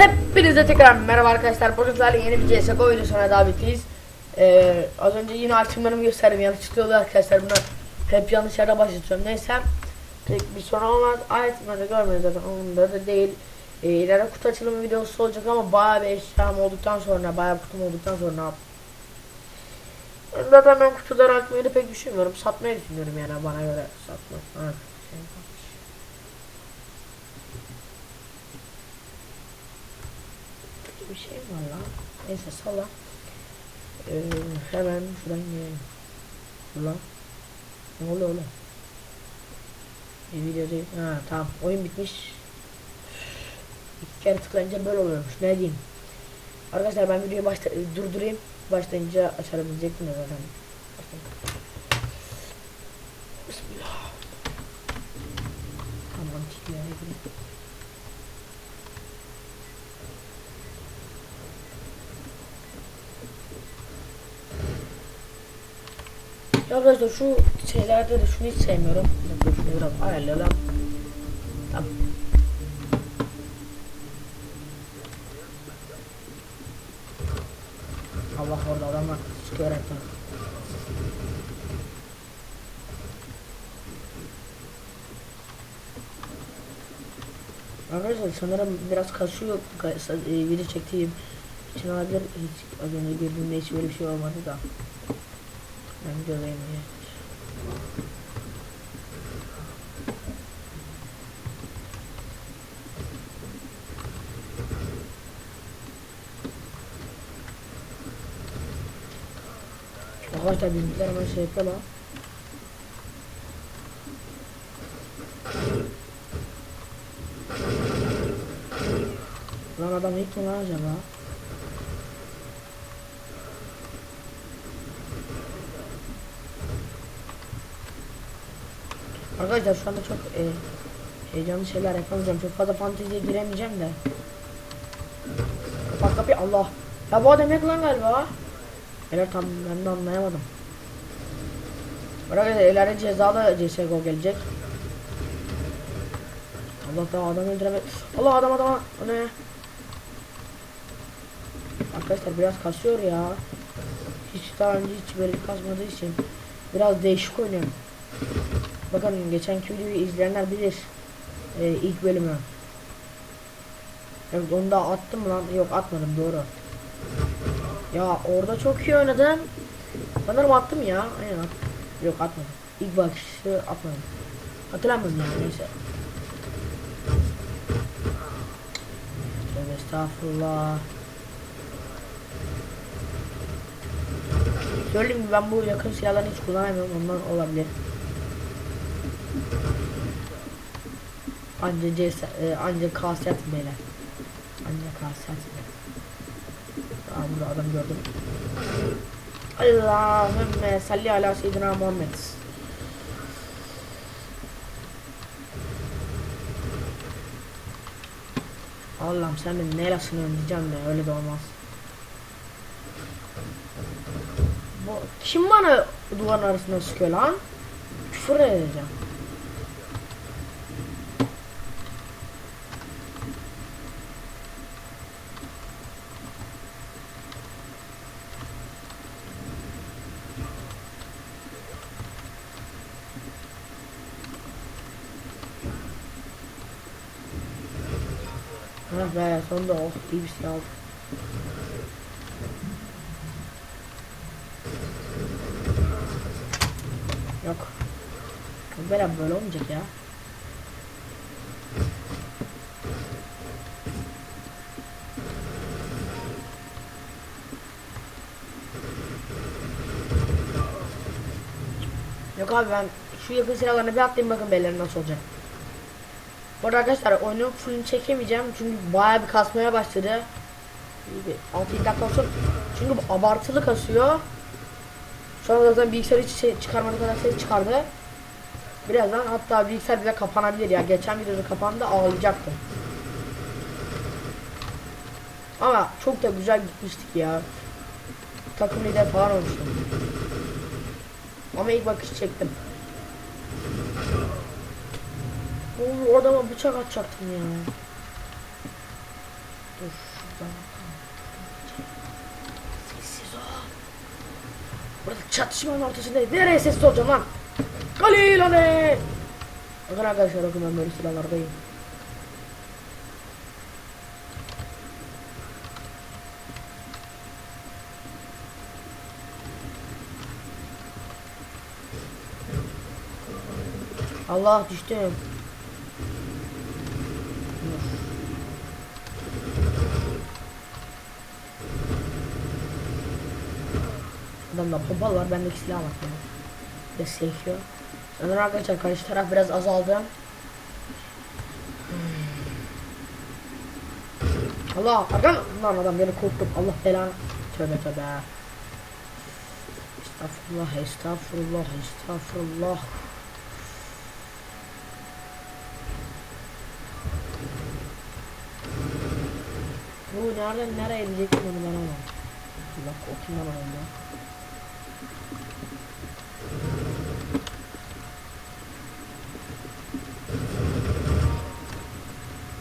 Hepinize tekrar merhaba arkadaşlar. Bugün sizlerle yeni bir CSGO videosuna davetliyiz. Ee, az önce yine açımlarımı gösterdim. Yanlış çıkıyordu arkadaşlar. Bunu hep yanlış yerde başlatıyorum. Neyse. Pek bir sorun olmaz. Itemları görmedim zaten. Onda da değil. Ee, ileride kutu açılımı videosu olacak ama bayağı bir eşyam olduktan sonra, bayağı bir kutum olduktan sonra Zaten ben kutuları açmayı pek düşünmüyorum. Satmayı düşünüyorum yani bana göre satmak. Ha, bir şey var lan. Neyse sala. Ee, hemen şuradan girelim. Ulan. Ne oluyor oğlum? Bir video değil. Ha tamam. Oyun bitmiş. İki kere tıklayınca böyle oluyormuş. Ne diyeyim? Arkadaşlar ben videoyu başta durdurayım. Başlayınca açarım diyecektim ya zaten. Bismillah. Tamam çiğneye gireyim. Arkadaşlar şu şeylerde de şunu hiç sevmiyorum. Şunu biraz ayarlayalım. Tamam. Allah orada adam var. Çıkıyor reklam. Arkadaşlar sanırım biraz kasıyor ka- e, video çektiğim için olabilir. Hiç az önce girdiğimde hiç böyle bir şey olmadı da. Ben diye. Arkadaşlar bizimkiler hemen şey yapıyor lan. Lan adam ilk mi lan acaba? Arkadaşlar şu anda çok e, heyecanlı şeyler yapamayacağım. Çok fazla fanteziye giremeyeceğim de. Kapat kapıyı Allah. Ya bu adam lan galiba. Helal tam ben de anlayamadım. Arkadaşlar ileride cezalı CSGO gelecek. Allah da adam öldüremez. Allah adam adama. O ne? Arkadaşlar biraz kasıyor ya. Hiç daha önce hiç böyle kasmadığı için biraz değişik oynuyorum. Bakın geçenki videoyu izleyenler bilir. Ee, ilk bölümü. Evet onu da attım lan. Yok atmadım doğru. Ya orada çok iyi oynadım. Sanırım attım ya. Aynen attım. Yok atmadım. İlk bakışı atmadım. Hatırlamıyorum yani neyse. Tövbe estağfurullah. Söyleyeyim ben bu yakın silahları hiç kullanamıyorum ondan olabilir. Anca CS, e, anca kasiyat beyler. Anca kasiyat beyler. Aa burada adam gördüm. Allahümme salli ala seyyidina Muhammed. Allah'ım sen beni neresine önleyeceksin de öyle de olmaz. Bu, kim bana duvarın arasında sıkıyor lan? Küfür edeceğim. Ha be sonunda oh iyi bir silah aldım. Yok. Böyle böyle olmayacak ya. Yok abi ben şu yakın silahlarına bir atlayayım bakın beyler nasıl olacak. Bu arada arkadaşlar oyunun fullünü çekemeyeceğim çünkü bayağı bir kasmaya başladı. İyi bir 6 dakika olsun. Çünkü bu abartılı kasıyor. An zaten bilgisayar hiç şey çıkarmadığı kadar ses çıkardı. Birazdan hatta bilgisayar bile kapanabilir ya. Geçen videoda kapandı ağlayacaktım. Ama çok da güzel gitmiştik ya. Takım lider falan olmuştum. Ama ilk bakış çektim. Oo, adama bıçak atacaktım ya. Dur şuradan. Sessiz ol. Burada çatışmanın ortasındayız. Nereye sessiz olacağım lan? Galil hani. Bakın arkadaşlar bakın ben böyle silahlardayım. Allah düştüm. Adamda pompalı var, bendeki silah var. Yani. Ve sekiyor. Sanırım arkadaşlar karşı taraf biraz azaldı. Hmm. Allah arkan lan adam beni korktum. Allah belanı. Tövbe tövbe. Estağfurullah, estağfurullah, estağfurullah. Bu nereden nereye gidecek onu ben anlamadım. Allah korktum lan ondan.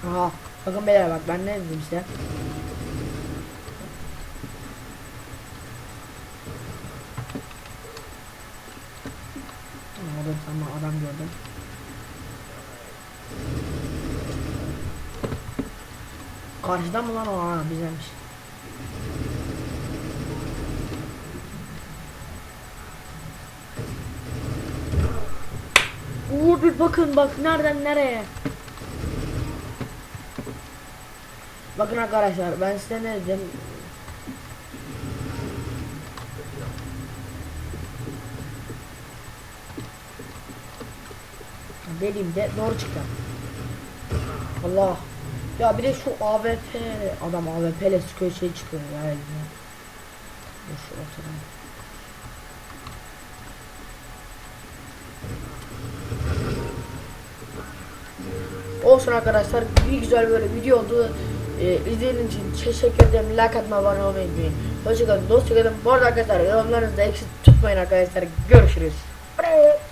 Aha bakın beyler bak ben ne dedim size. Bir tane adam gördüm. Karşıdan mı lan o? Ha bizdenmiş. Uğur bir bakın bak nereden nereye. Bakın arkadaşlar ben size ne dedim. Dediğimde doğru çıktı. Allah. Ya bir de şu AWP adam AWP ile şey çıkıyor ya eline. Dur şu ortadan. Olsun arkadaşlar bir güzel böyle video oldu. Ee, izlediğiniz için teşekkür ederim. Like atmayı, abone olmayı unutmayın. Hoşçakalın, dostçakalın. Bu arada arkadaşlar yorumlarınızı da eksik tutmayın arkadaşlar. Görüşürüz. Bye.